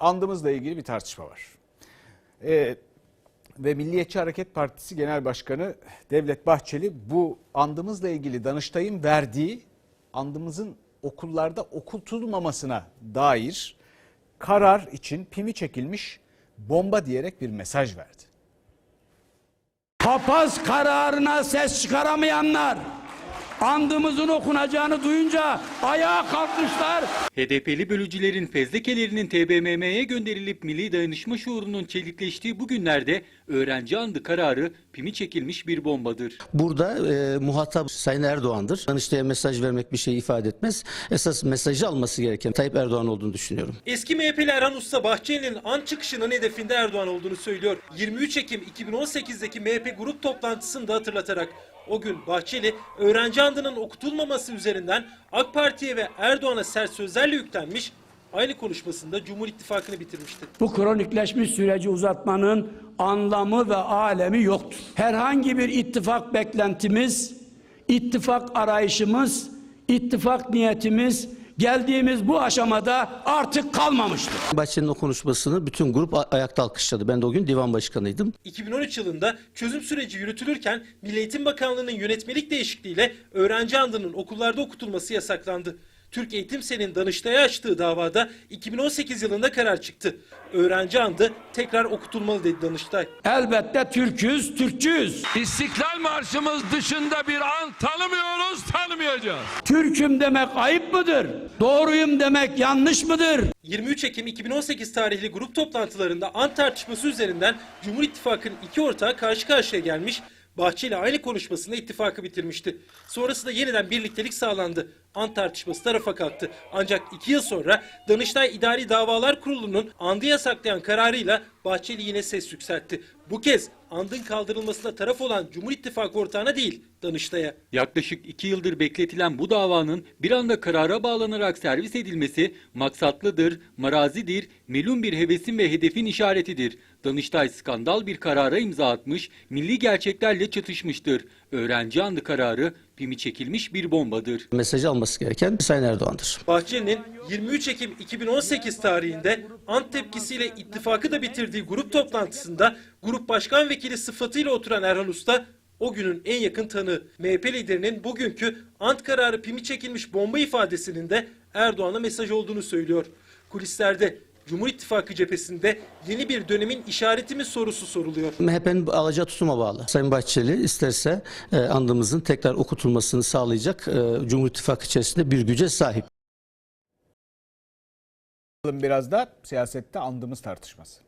andımızla ilgili bir tartışma var. Ee, ve Milliyetçi Hareket Partisi Genel Başkanı Devlet Bahçeli bu andımızla ilgili Danıştay'ın verdiği andımızın okullarda okutulmamasına dair karar için pimi çekilmiş bomba diyerek bir mesaj verdi. papaz kararına ses çıkaramayanlar andımızın okunacağını duyunca ayağa kalkmışlar. HDP'li bölücülerin fezlekelerinin TBMM'ye gönderilip milli dayanışma şuurunun çelikleştiği bu günlerde öğrenci andı kararı pimi çekilmiş bir bombadır. Burada e, muhatap Sayın Erdoğan'dır. Danıştay'a mesaj vermek bir şey ifade etmez. Esas mesajı alması gereken Tayyip Erdoğan olduğunu düşünüyorum. Eski MHP'li Erhan Usta Bahçeli'nin an çıkışının hedefinde Erdoğan olduğunu söylüyor. 23 Ekim 2018'deki MHP grup toplantısını da hatırlatarak o gün Bahçeli öğrenci andının okutulmaması üzerinden AK Parti'ye ve Erdoğan'a sert sözlerle yüklenmiş. Aynı konuşmasında Cumhur İttifakı'nı bitirmişti. Bu kronikleşmiş süreci uzatmanın anlamı ve alemi yoktur. Herhangi bir ittifak beklentimiz, ittifak arayışımız, ittifak niyetimiz geldiğimiz bu aşamada artık kalmamıştır. Bahçeli'nin o konuşmasını bütün grup ayakta alkışladı. Ben de o gün divan başkanıydım. 2013 yılında çözüm süreci yürütülürken Milli Eğitim Bakanlığı'nın yönetmelik değişikliğiyle öğrenci andının okullarda okutulması yasaklandı. Türk Eğitim Sen'in Danıştay'a açtığı davada 2018 yılında karar çıktı. Öğrenci andı tekrar okutulmalı dedi Danıştay. Elbette Türküz, Türkçüyüz. İstiklal Marşımız dışında bir an tanımayacağız. Türk'üm demek ayıp mıdır? Doğruyum demek yanlış mıdır? 23 Ekim 2018 tarihli grup toplantılarında ant tartışması üzerinden Cumhur İttifakı'nın iki ortağı karşı karşıya gelmiş. Bahçeli aynı konuşmasında ittifakı bitirmişti. Sonrasında yeniden birliktelik sağlandı. Ant tartışması tarafa kalktı. Ancak iki yıl sonra Danıştay İdari Davalar Kurulu'nun andı yasaklayan kararıyla Bahçeli yine ses yükseltti. Bu kez andın kaldırılmasına taraf olan Cumhur İttifakı ortağına değil Danıştay'a. Yaklaşık iki yıldır bekletilen bu davanın bir anda karara bağlanarak servis edilmesi maksatlıdır, marazidir, melun bir hevesin ve hedefin işaretidir. Danıştay skandal bir karara imza atmış, milli gerçeklerle çatışmıştır. Öğrenci andı kararı pimi çekilmiş bir bombadır. Mesajı alması gereken Sayın Erdoğan'dır. Bahçeli'nin 23 Ekim 2018 tarihinde ant tepkisiyle ittifakı da bitirdiği grup toplantısında grup başkan vekili sıfatıyla oturan Erhan Usta o günün en yakın tanığı. MHP liderinin bugünkü ant kararı pimi çekilmiş bomba ifadesinin de Erdoğan'a mesaj olduğunu söylüyor. Kulislerde Cumhur İttifakı cephesinde yeni bir dönemin işareti mi sorusu soruluyor. MHP'nin alacağı tutuma bağlı. Sayın Bahçeli isterse e, andımızın tekrar okutulmasını sağlayacak e, Cumhur İttifakı içerisinde bir güce sahip. Biraz da siyasette andımız tartışması.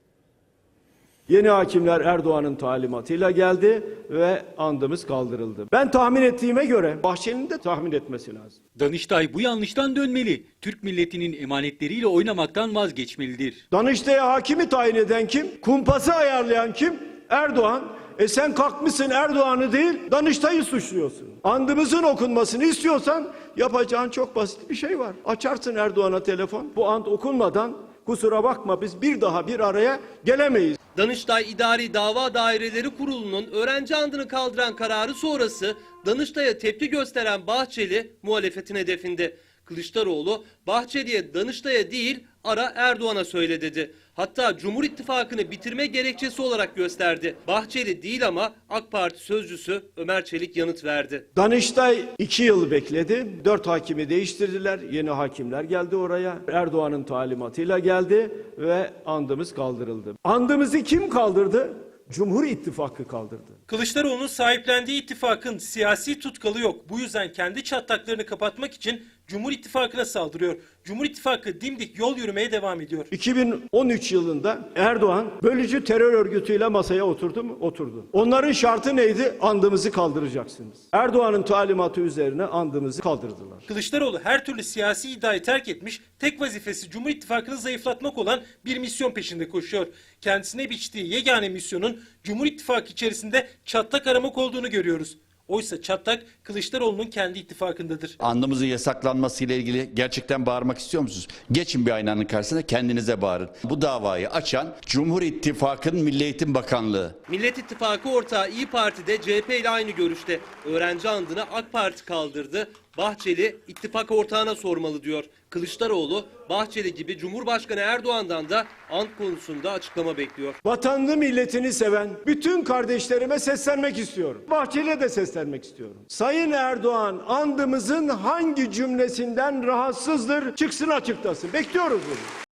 Yeni hakimler Erdoğan'ın talimatıyla geldi ve andımız kaldırıldı. Ben tahmin ettiğime göre Bahçeli'nin de tahmin etmesi lazım. Danıştay bu yanlıştan dönmeli. Türk milletinin emanetleriyle oynamaktan vazgeçmelidir. Danıştay'a hakimi tayin eden kim? Kumpası ayarlayan kim? Erdoğan. E sen kalkmışsın Erdoğan'ı değil Danıştay'ı suçluyorsun. Andımızın okunmasını istiyorsan yapacağın çok basit bir şey var. Açarsın Erdoğan'a telefon. Bu and okunmadan kusura bakma biz bir daha bir araya gelemeyiz. Danıştay İdari Dava Daireleri Kurulu'nun öğrenci andını kaldıran kararı sonrası Danıştay'a tepki gösteren Bahçeli muhalefetin hedefinde. Kılıçdaroğlu Bahçeli'ye Danıştay'a değil ara Erdoğan'a söyle dedi. Hatta Cumhur İttifakı'nı bitirme gerekçesi olarak gösterdi. Bahçeli değil ama AK Parti sözcüsü Ömer Çelik yanıt verdi. Danıştay iki yıl bekledi. Dört hakimi değiştirdiler. Yeni hakimler geldi oraya. Erdoğan'ın talimatıyla geldi ve andımız kaldırıldı. Andımızı kim kaldırdı? Cumhur İttifakı kaldırdı. Kılıçdaroğlu'nun sahiplendiği ittifakın siyasi tutkalı yok. Bu yüzden kendi çatlaklarını kapatmak için Cumhur İttifakı'na saldırıyor. Cumhur İttifakı dimdik yol yürümeye devam ediyor. 2013 yılında Erdoğan bölücü terör örgütüyle masaya oturdu mu? Oturdu. Onların şartı neydi? Andımızı kaldıracaksınız. Erdoğan'ın talimatı üzerine andımızı kaldırdılar. Kılıçdaroğlu her türlü siyasi iddiayı terk etmiş, tek vazifesi Cumhur İttifakı'nı zayıflatmak olan bir misyon peşinde koşuyor. Kendisine biçtiği yegane misyonun Cumhur İttifakı içerisinde çatlak aramak olduğunu görüyoruz. Oysa çatlak Kılıçdaroğlu'nun kendi ittifakındadır. andımızın yasaklanması ile ilgili gerçekten bağırmak istiyor musunuz? Geçin bir aynanın karşısına kendinize bağırın. Bu davayı açan Cumhur İttifakı'nın Milli Eğitim Bakanlığı. Millet İttifakı ortağı İyi Parti de CHP ile aynı görüşte. Öğrenci andını AK Parti kaldırdı. Bahçeli ittifak ortağına sormalı diyor. Kılıçdaroğlu Bahçeli gibi Cumhurbaşkanı Erdoğan'dan da ant konusunda açıklama bekliyor. Vatanını milletini seven bütün kardeşlerime seslenmek istiyorum. Bahçeli'ye de seslenmek istiyorum. Sayın Erdoğan andımızın hangi cümlesinden rahatsızdır çıksın açıklasın. Bekliyoruz bunu.